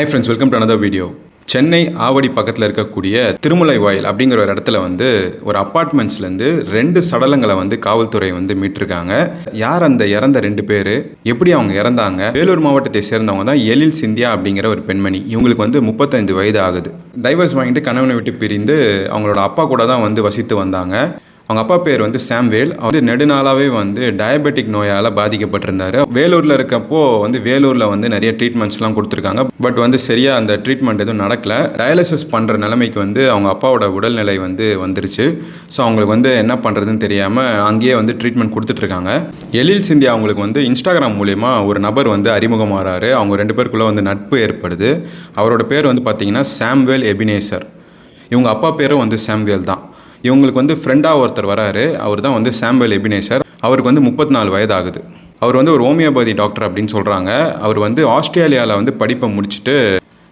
Hi friends welcome to another video Chennai Avadi பக்கத்தில் இருக்கக்கூடிய திருமலை வாயில் அப்படிங்கிற ஒரு இடத்துல வந்து ஒரு அப்பார்ட்மெண்ட்ஸ்லேருந்து ரெண்டு சடலங்களை வந்து காவல்துறை வந்து மீட்டிருக்காங்க. யார் அந்த இறந்த ரெண்டு பேர்? எப்படி அவங்க இறந்தாங்க? வேலூர் மாவட்டத்தை சேர்ந்தவங்க தான் எழில் சிந்தியா அப்படிங்கிற ஒரு பெண்மணி. இவங்களுக்கு வந்து முப்பத்தைந்து வயது ஆகுது. டைவர்ஸ் வாங்கிட்டு கணவனை விட்டு பிரிந்து அவங்களோட அப்பா கூட தான் வந்து வசித்து வந்தாங்க. அவங்க அப்பா பேர் வந்து சாம்வேல் அவர் வந்து நெடுநாளாகவே வந்து டயபெட்டிக் நோயால் பாதிக்கப்பட்டிருந்தார். வேலூரில் இருக்கப்போ வந்து வேலூரில் வந்து நிறைய ட்ரீட்மெண்ட்ஸ்லாம் கொடுத்துருக்காங்க. பட் வந்து சரியாக அந்த ட்ரீட்மெண்ட் எதுவும் நடக்கல. டயாலிசிஸ் பண்ணுற நிலைமைக்கு வந்து அவங்க அப்பாவோட உடல்நிலை வந்து வந்துருச்சு. ஸோ அவங்களுக்கு வந்து என்ன பண்ணுறதுன்னு தெரியாமல் அங்கேயே வந்து ட்ரீட்மெண்ட் கொடுத்துட்ருக்காங்க. எழில் சிந்தியா அவங்களுக்கு வந்து இன்ஸ்டாகிராம் மூலயமா ஒரு நபர் வந்து அறிமுகமாகறாரு அவங்க ரெண்டு பேருக்குள்ளே வந்து நட்பு ஏற்படுது. அவரோட பேர் வந்து பார்த்தீங்கன்னா சாம்வேல் எபினேசர். இவங்க அப்பா பேரும் வந்து சாம்வேல் தான். இவங்களுக்கு வந்து ஃப்ரெண்டாக ஒருத்தர் வராரு. அவர் தான் வந்து சாம்பல் எபினேசர். அவருக்கு வந்து முப்பத்தி நாலு வயது ஆகுது அவர் வந்து ஒரு ஹோமியோபதி டாக்டர் அப்படின்னு சொல்கிறாங்க அவர் வந்து ஆஸ்திரேலியாவில் வந்து படிப்பை முடிச்சுட்டு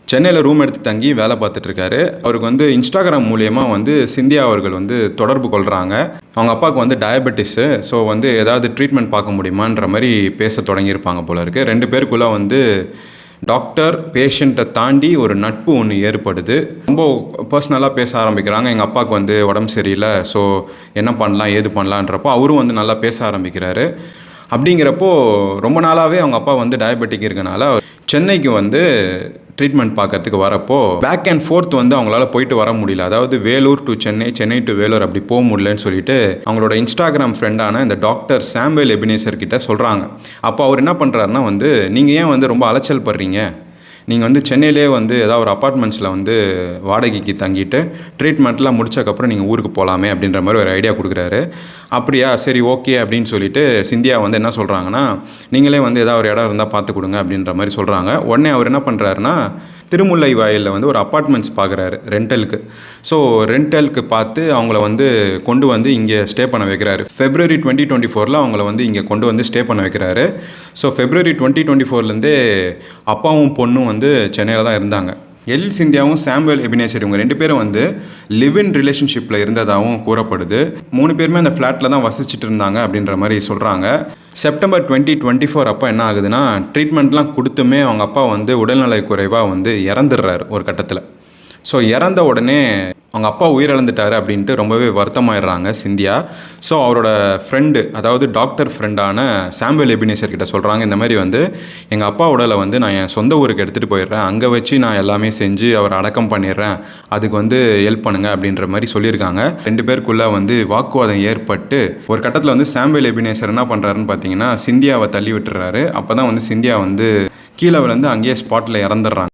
சென்னையில் ரூம் எடுத்து தங்கி வேலை பார்த்துட்ருக்காரு அவருக்கு வந்து இன்ஸ்டாகிராம் மூலயமா வந்து சிந்தியா அவர்கள் வந்து தொடர்பு கொள்கிறாங்க அவங்க அப்பாவுக்கு வந்து டயபெட்டிஸு ஸோ வந்து ஏதாவது ட்ரீட்மெண்ட் பார்க்க முடியுமான்ற மாதிரி பேச தொடங்கியிருப்பாங்க போல இருக்குது ரெண்டு பேருக்குள்ளே வந்து டாக்டர் பேஷண்ட்டை தாண்டி ஒரு நட்பு ஒன்று ஏற்படுது. ரொம்ப பர்சனலாக பேச ஆரம்பிக்கிறாங்க. எங்கள் அப்பாவுக்கு வந்து உடம்பு சரியில்லை. ஸோ என்ன பண்ணலாம் ஏது பண்ணலான்றப்போ அவரும் வந்து நல்லா பேச ஆரம்பிக்கிறாரு. அப்படிங்கிறப்போ ரொம்ப நாளாகவே அவங்க அப்பா வந்து டயபெட்டிக் இருக்கனால சென்னைக்கு வந்து ட்ரீட்மெண்ட் பார்க்கறதுக்கு வரப்போ பேக் அண்ட் ஃபோர்த் வந்து அவங்களால போயிட்டு வர முடியல. அதாவது வேலூர் டு சென்னை சென்னை டு வேலூர் அப்படி போக முடியலன்னு சொல்லிட்டு அவங்களோட இன்ஸ்டாகிராம் ஃப்ரெண்டான இந்த டாக்டர் சாம்பல் எபினேசர் கிட்ட சொல்கிறாங்க அப்போ அவர் என்ன பண்ணுறாருன்னா வந்து நீங்கள் ஏன் வந்து ரொம்ப அலைச்சல் படுறீங்க? நீங்கள் வந்து சென்னையிலே வந்து ஏதாவது ஒரு அப்பார்ட்மெண்ட்ஸில் வந்து வாடகைக்கு தங்கிட்டு ட்ரீட்மெண்ட்லாம் முடிச்சக்கப்புறம் நீங்கள் ஊருக்கு போகலாமே அப்படின்ற மாதிரி ஒரு ஐடியா கொடுக்குறாரு. அப்படியா? சரி ஓகே அப்படின்னு சொல்லிட்டு சிந்தியா வந்து என்ன சொல்கிறாங்கன்னா நீங்களே வந்து ஏதாவது ஒரு இடம் இருந்தால் பார்த்து கொடுங்க அப்படின்ற மாதிரி சொல்கிறாங்க உடனே அவர் என்ன பண்ணுறாருன்னா திருமுல்லை வாயிலில் வந்து ஒரு அப்பார்ட்மெண்ட்ஸ் பார்க்குறாரு ரெண்டலுக்கு ஸோ ரெண்டலுக்கு பார்த்து அவங்கள வந்து கொண்டு வந்து இங்கே ஸ்டே பண்ண வைக்கிறாரு. ஃபெப்ரவரி டுவெண்ட்டி டுவெண்ட்டி ஃபோரில் அவங்கள வந்து இங்கே கொண்டு வந்து ஸ்டே பண்ண வைக்கிறாரு. ஸோ ஃபெப்ரவரி டுவெண்ட்டி டுவெண்ட்டி ஃபோர்லேருந்தே அப்பாவும் பொண்ணும் வந்து சென்னையில் தான் இருந்தாங்க. எல் சிந்தியாவும் சாம்வல் எபினேசர் இவங்க ரெண்டு பேரும் வந்து லிவ் இன் ரிலேஷன்ஷிப்பில் இருந்ததாகவும் கூறப்படுது. மூணு பேருமே அந்த ஃப்ளாட்டில் தான் வசிச்சுட்டு இருந்தாங்க அப்படின்ற மாதிரி சொல்கிறாங்க செப்டம்பர் டுவெண்ட்டி டுவெண்ட்டி ஃபோர் அப்போ என்ன ஆகுதுன்னா ட்ரீட்மெண்ட்லாம் கொடுத்துமே அவங்க அப்பா வந்து உடல்நலை குறைவாக வந்து இறந்துடுறாரு ஒரு கட்டத்தில். ஸோ இறந்த உடனே அவங்க அப்பா உயிரிழந்துட்டாரு அப்படின்ட்டு ரொம்பவே வருத்தமாயிடுறாங்க சிந்தியா. ஸோ அவரோட ஃப்ரெண்டு அதாவது டாக்டர் ஃப்ரெண்டான சாம்பல் எபினேசர் கிட்ட சொல்கிறாங்க இந்த மாதிரி வந்து எங்கள் அப்பா உடலை வந்து நான் என் சொந்த ஊருக்கு எடுத்துகிட்டு போயிடுறேன். அங்கே வச்சு நான் எல்லாமே செஞ்சு அவரை அடக்கம் பண்ணிடுறேன். அதுக்கு வந்து ஹெல்ப் பண்ணுங்க அப்படின்ற மாதிரி சொல்லியிருக்காங்க. ரெண்டு பேருக்குள்ளே வந்து வாக்குவாதம் ஏற்பட்டு ஒரு கட்டத்தில் வந்து சாம்பல் எபினேசர் என்ன பண்ணுறாருன்னு பார்த்தீங்கன்னா சிந்தியாவை தள்ளி விட்டுறாரு. அப்போ தான் வந்து சிந்தியா வந்து கீழே விழுந்து அங்கேயே ஸ்பாட்டில் இறந்துடுறாங்க.